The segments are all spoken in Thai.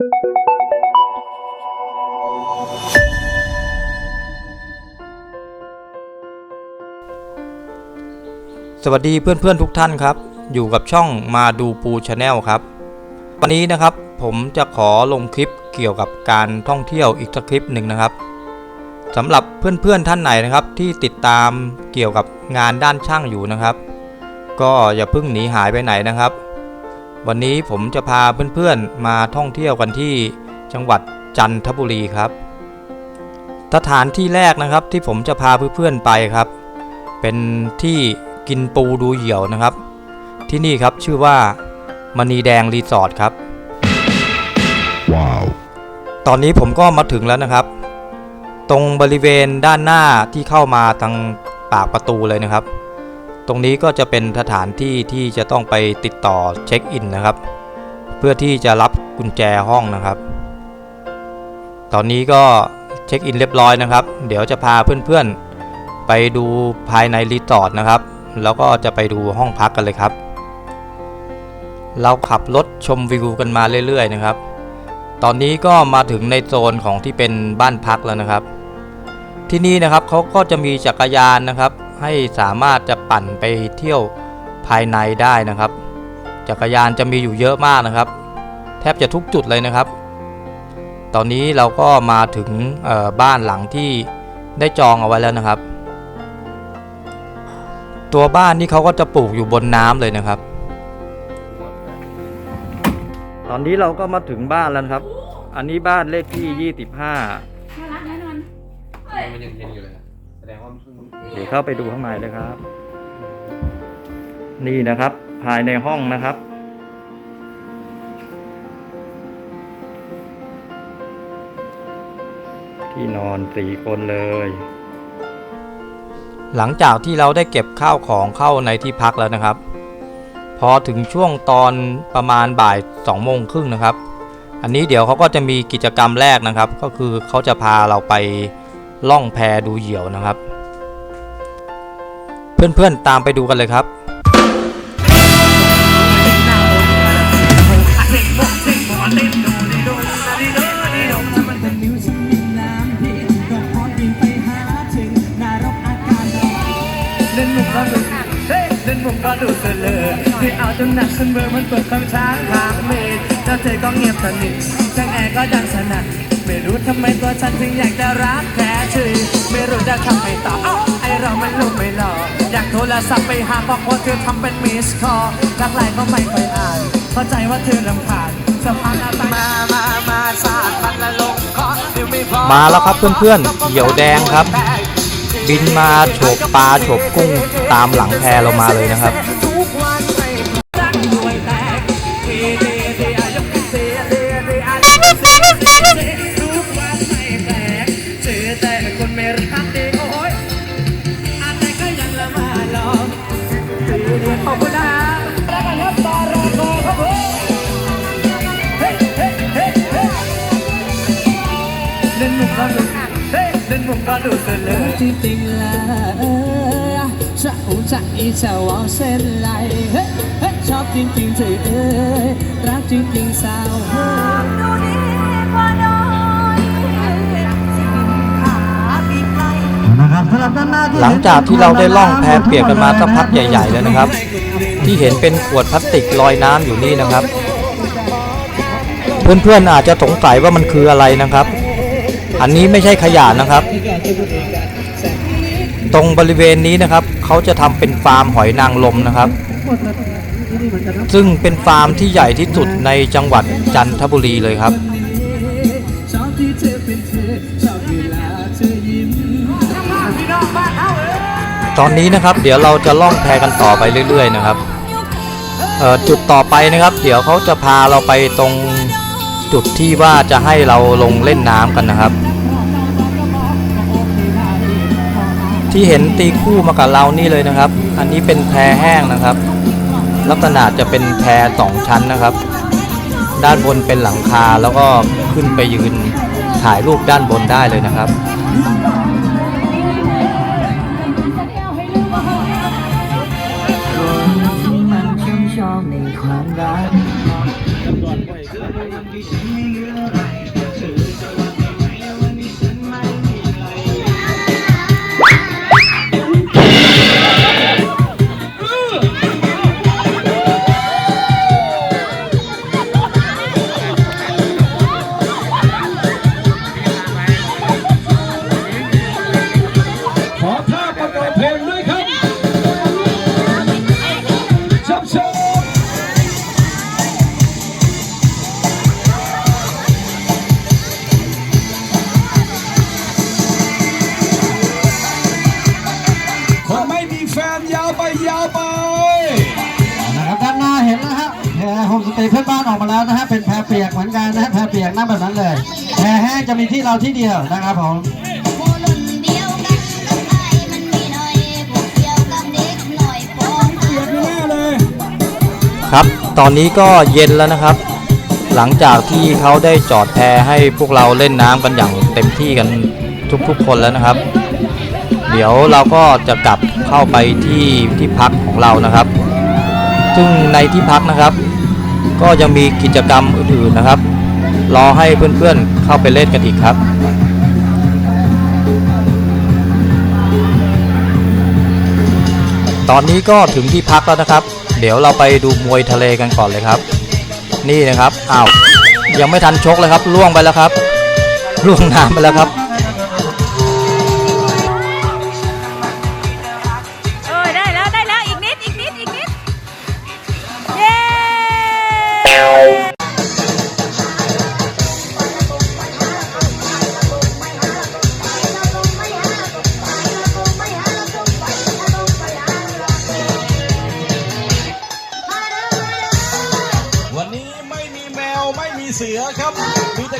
สวัสดีเพื่อนๆทุกท่านครับ อยู่กับช่องมาดูปูชาแนลครับ วันนี้นะครับผมจะขอลงคลิปเกี่ยวกับการท่องเที่ยวอีกสักคลิปหนึ่งนะครับสำหรับเพื่อนๆท่านไหนนะครับ ที่ติดตามเกี่ยวกับงานด้านช่างอยู่นะครับ ก็อย่าเพิ่งหนีหายไปไหนนะครับ วันนี้ผมจะพาเพื่อนๆมาท่องเที่ยวกันที่จังหวัดจันทบุรีครับสถานที่แรกนะครับที่ผมจะพาเพื่อนๆไปครับ เป็นที่กินปูดูเหยี่ยวนะครับ ที่นี่ครับชื่อว่ามณีแดงรีสอร์ทครับ Wow. ตอนนี้ผมก็มาถึงแล้วนะครับ ตรงบริเวณด้านหน้าที่เข้ามาทางปากประตูเลยนะครับ ตรงนี้ก็จะเป็นสถานที่ที่จะต้องไปติดต่อเช็คอินนะครับ เพื่อที่จะรับกุญแจห้องนะครับ ตอนนี้ก็เช็คอินเรียบร้อยนะครับ เดี๋ยวจะพาเพื่อนๆ ไปดูภายในรีสอร์ทนะครับ แล้วก็จะไปดูห้องพักกันเลยครับ เราขับรถชมวิวกันมาเรื่อยๆนะครับ ตอนนี้ก็มาถึงในโซนของที่เป็นบ้านพักแล้วนะครับ ที่นี่นะครับเขาก็จะมีจักรยานนะครับ ให้สามารถจะปั่นไปเที่ยวภายในได้นะครับ จักรยานจะมีอยู่เยอะมากนะครับ แทบจะทุกจุดเลยนะครับ ตอนนี้เราก็มาถึงบ้านหลังที่ได้จองเอาไว้แล้วนะครับ ตัวบ้านนี่เขาก็จะปลูกอยู่บนน้ำเลยนะครับ ตอนนี้เราก็มาถึงบ้านแล้วครับ อันนี้บ้านเลขที่ 25น่ารักแน่นอนมันยังเย็นอยู่เลย ดงว่ามันเพิ่งเดี๋ยวเข้าไปดูข้างในเลยครับ นี่นะครับ ภายในห้องนะครับ ที่นอนสี่คนเลย หลังจากที่เราได้เก็บข้าวของเข้าในที่พักแล้วนะครับ พอถึงช่วงตอนประมาณบ่าย2โมงครึ่งนะครับ อันนี้เดี๋ยวเขาก็จะมีกิจกรรมแรกนะครับ ก็คือเขาจะพาเราไป ล่องแพดูเหยี่ยวนะครับ เพื่อนๆตามไปดูกันเลยครับฉันมีน้ำดีดอกคอนบินไปหาถึงนารกอากาศเล่นมุกก็ดูเสลอที่เอาจนหนักฉันเบอร์มันเปิดคำช้างทางเมดแล้วเธอก็เงียบสนิทช่างแอร์ก็ดังสนั่น ไม่รู้ทำไมตัวฉันถึงอยากจะรักแท้ชื่อไม่รู้จะทำไงต่อเอ้าไอเรามันลูกไม่หล่ออยากโทรศัพท์ไปหาบอกว่าเธอทำเป็นมิสคอลรักไลน์ก็ไม่ค่อยอ่าน เข้าใจว่าเธอลำคาญสะพานอะไรมา มา มาสาดมันละลงคอเดี๋ยวไม่พอมาแล้วครับเพื่อนๆเหยี่ยวแดงครับ บินมาโฉบปลาโฉบกุ้งตามหลังแพเรามาเลยนะครับ กก็ดูเฮ้เล่นมุกก็ดูเสลอจริงๆแล้วจะอุจจะอีจะวางเส้นไหลเฮ้เฮ้ชอบจริงๆเธอเอ้ยรักจริงๆสาวเฮ้ยดูดีกว่าน้อยหลังจากที่เราได้ล่องแพเปียกกันมาสักพักใหญ่ ๆ แล้วนะครับ ที่เห็นเป็นขวดพลาสติกลอยน้ำอยู่นี่นะครับ เพื่อนๆอาจจะสงสัยว่ามันคืออะไรนะครับ อันนี้ไม่ใช่ขยะนะครับ ตรงบริเวณนี้นะครับเขาจะทำเป็นฟาร์มหอยนางรมนะครับ ซึ่งเป็นฟาร์มที่ใหญ่ที่สุดในจังหวัดจันทบุรีเลยครับ ตอนนี้นะครับเดี๋ยวเราจะล่องแพกันต่อไปเรื่อย ๆ นะครับจุดต่อไปนะครับ เดี๋ยวเขาจะพาเราไปตรงจุดที่ว่าจะให้เราลงเล่นน้ำกันนะครับ ที่เห็นตีคู่มากับเรานี่เลยนะครับ อันนี้เป็นแพรแห้งนะครับ ลักษณะจะเป็นแพรสองชั้นนะครับ ด้านบนเป็นหลังคาแล้วก็ขึ้นไปยืนถ่ายรูปด้านบนได้เลยนะครับมันช่างชอ บในความรักติเพื่อนบ้านออกมาแล้วนะฮะเป็นแพรเปียกเหมือนกันนะฮะแพรเปียกนั่งแบบนั้นเลยแพรแห้งจะมีที่เราที่เดียวนะครับผมครับ ตอนนี้ก็เย็นแล้วนะครับ หลังจากที่เขาได้จอดแพให้พวกเราเล่นน้ำกันอย่างเต็มที่กันทุกๆคนแล้วนะครับ เดี๋ยวเราก็จะกลับเข้าไปที่ที่พักของเรานะครับ ซึ่งในที่พักนะครับ ก็ยังมีกิจกรรมอื่นๆนะครับ รอให้เพื่อนๆเข้าไปเล่นกันอีกครับตอนนี้ก็ถึงที่พักแล้วนะครับ เดี๋ยวเราไปดูมวยทะเลกันก่อนเลยครับ นี่นะครับ อ้าว ยังไม่ทันชกเลยครับ ล่วงไปแล้วครับ ล่วงน้ำไปแล้วครับ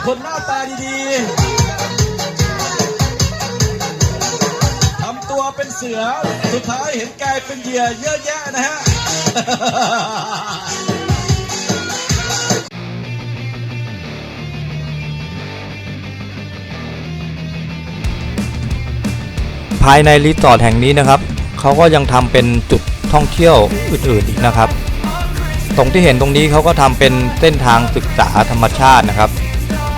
คนหน้าตาดีๆทำตัวเป็นเสือ สุดท้ายเห็นกลายเป็นเหยื่อเยอะแยะนะฮะภายในรีสอร์ทแห่งนี้นะครับ เขาก็ยังทำเป็นจุดท่องเที่ยวอื่นๆอีกนะครับ ตรงที่เห็นตรงนี้เขาก็ทำเป็นเส้นทางศึกษาธรรมชาตินะครับ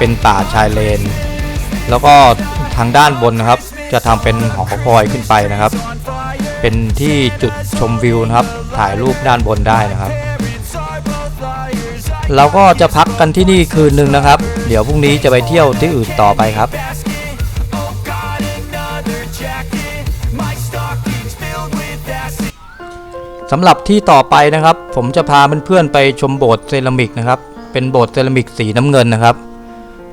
เป็นป่าชายเลน แล้วก็ทางด้านบนนะครับ จะทำเป็นหอคอยขึ้นไปนะครับ เป็นที่จุดชมวิวนะครับ ถ่ายรูปด้านบนได้นะครับเราก็จะพักกันที่นี่คืนหนึ่งนะครับ เดี๋ยวพรุ่งนี้จะไปเที่ยวที่อื่นต่อไปครับสำหรับที่ต่อไปนะครับ ผมจะพาเพื่อนๆไปชมโบสถ์เซรามิกนะครับ เป็นโบสถ์เซรามิกสีน้ำเงินนะครับ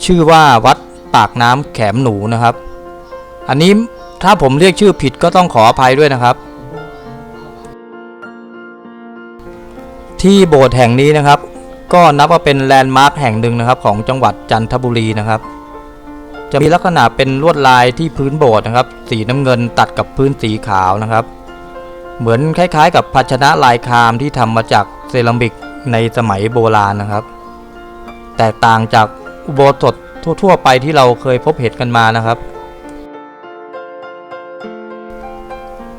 ชื่อว่าวัดปากน้ำแขมหนูนะครับ อันนี้ถ้าผมเรียกชื่อผิดก็ต้องขออภัยด้วยนะครับ ที่โบสถ์แห่งนี้นะครับ ก็นับว่าเป็นแลนด์มาร์คแห่งหนึ่งนะครับ ของจังหวัดจันทบุรีนะครับ จะมีลักษณะเป็นลวดลายที่พื้นโบสถ์นะครับ สีน้ำเงินตัดกับพื้นสีขาวนะครับ เหมือนคล้ายๆ กับภาชนะลายคามที่ทำมาจากเซรามิกในสมัยโบราณนะครับ แตกต่างจาก อุโบสถทั่ว ๆ ไปที่เราเคยพบเห็นกันมานะครับ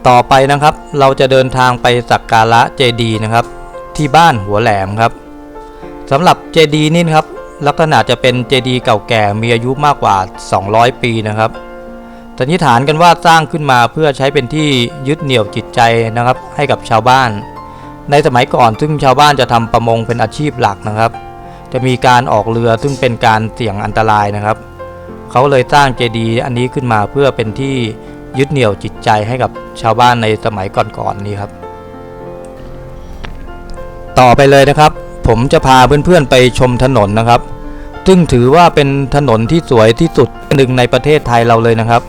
ต่อไปนะครับเราจะเดินทางไปสักการะเจดีนะครับ ที่บ้านหัวแหลมครับสำหรับเจดีนี่นะครับลักษณะจะเป็นเจดีเก่าแก่มีอายุมากกว่า 200 ปีนะครับสันนิษฐานกันว่าสร้างขึ้นมาเพื่อใช้เป็นที่ยึดเหนี่ยวจิตใจนะครับ ให้กับชาวบ้าน ในสมัยก่อนซึ่งชาวบ้านจะทำประมงเป็นอาชีพหลักนะครับ จะมีการออกเรือซึ่งเป็นการเสี่ยงอันตรายนะครับ เขาเลยสร้างเจดีย์อันนี้ขึ้นมาเพื่อเป็นที่ยึดเหนี่ยวจิตใจให้กับชาวบ้านในสมัยก่อนๆนี้ครับ ต่อไปเลยนะครับ ผมจะพาเพื่อนๆไปชมถนนนะครับ ซึ่งถือว่าเป็นถนนที่สวยที่สุดหนึ่งในประเทศไทยเราเลยนะครับ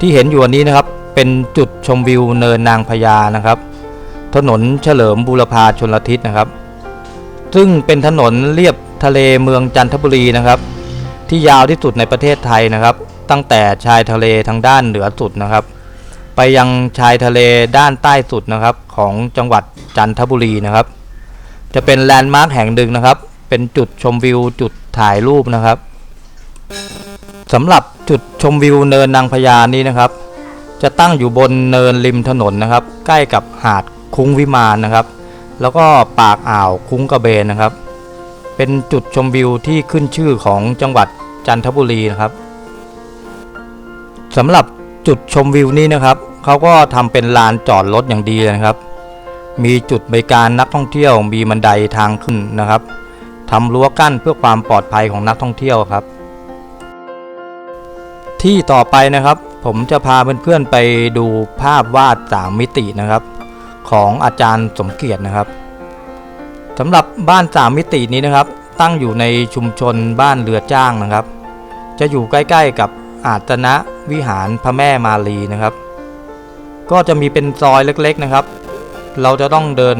ที่เห็นอยู่อันนี้นะครับเป็นจุดชมวิวเนินนางพญานะครับ ถนนเฉลิมบูรพาชนลทิศนะครับ ซึ่งเป็นถนนเลียบทะเลเมืองจันทบุรีนะครับ ที่ยาวที่สุดในประเทศไทยนะครับ ตั้งแต่ชายทะเลทางด้านเหนือสุดนะครับ ไปยังชายทะเลด้านใต้สุดนะครับ ของจังหวัดจันทบุรีนะครับ จะเป็นแลนด์มาร์คแห่งหนึ่งนะครับ เป็นจุดชมวิวจุดถ่ายรูปนะครับสำหรับจุดชมวิวเนินนางพญานี้นะครับ จะตั้งอยู่บนเนินริมถนนนะครับ ใกล้กับหาดคุ้งวิมานนะครับ แล้วก็ปากอ่าวคุ้งกระเบนนะครับ เป็นจุดชมวิวที่ขึ้นชื่อของจังหวัดจันทบุรีนะครับสำหรับจุดชมวิวนี้นะครับเขาก็ทำเป็นลานจอดรถอย่างดีเลยนะครับ มีจุดบริการนักท่องเที่ยวมีบันไดทางขึ้นนะครับทำรั้วกั้นเพื่อความปลอดภัยของนักท่องเที่ยวครับ ที่ต่อไปนะครับ ผมจะพาเพื่อนๆไปดูภาพวาดสามมิตินะครับ ของอาจารย์สมเกียรตินะครับสำหรับบ้านสามมิตินี้นะครับ ตั้งอยู่ในชุมชนบ้านเรือจ้างนะครับ จะอยู่ใกล้ๆกับอาตนะวิหารพระแม่มารีนะครับ ก็จะมีเป็นซอยเล็กๆนะครับ เราจะต้องเดิน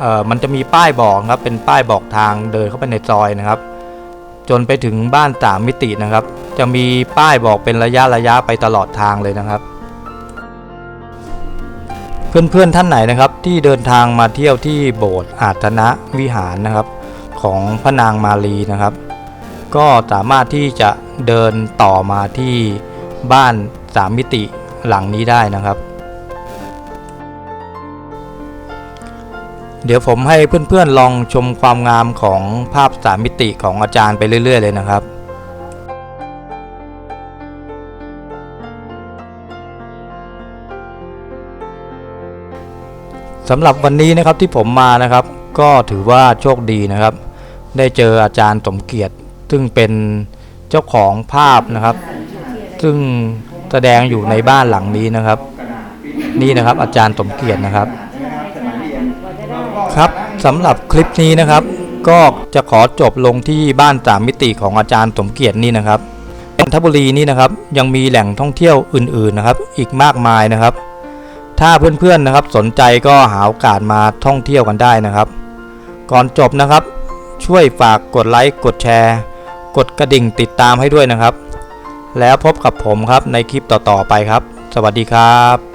เออมันจะมีป้ายบอกครับเป็นป้ายบอกทางเดินเข้าไปในซอยนะครับ จนไปถึงบ้านสามมิตินะครับ จะมีป้ายบอกเป็นระยะระยะไปตลอดทางเลยนะครับ เพื่อนๆท่านไหนนะครับที่เดินทางมาเที่ยวที่โบสถ์อาถนะวิหารนะครับ ของพระนางมารีนะครับ ก็สามารถที่จะเดินต่อมาที่บ้านสามมิติหลังนี้ได้นะครับ เดี๋ยวผมให้เพื่อนๆลองชมความงามของภาพสามมิติของอาจารย์ไปเรื่อย ๆ เลยนะครับ สำหรับวันนี้นะครับที่ผมมานะครับ ก็ถือว่าโชคดีนะครับ ได้เจออาจารย์สมเกียรติ ซึ่งเป็นเจ้าของภาพนะครับ ซึ่งแสดงอยู่ในบ้านหลังนี้นะครับ นี่นะครับอาจารย์สมเกียรตินะครับ ครับสำหรับคลิปนี้นะครับ ก็จะขอจบลงที่บ้านสามมิติของอาจารย์สมเกียรตินี่นะครับนนทบุรีนี่นะครับยังมีแหล่งท่องเที่ยวอื่นๆนะครับ อีกมากมายนะครับ ถ้าเพื่อนๆนะครับสนใจก็หาโอกาสมาท่องเที่ยวกันได้นะครับ ก่อนจบนะครับ ช่วยฝากกดไลค์กดแชร์ กดกระดิ่งติดตามให้ด้วยนะครับ แล้วพบกับผมครับในคลิปต่อๆไปครับ สวัสดีครับ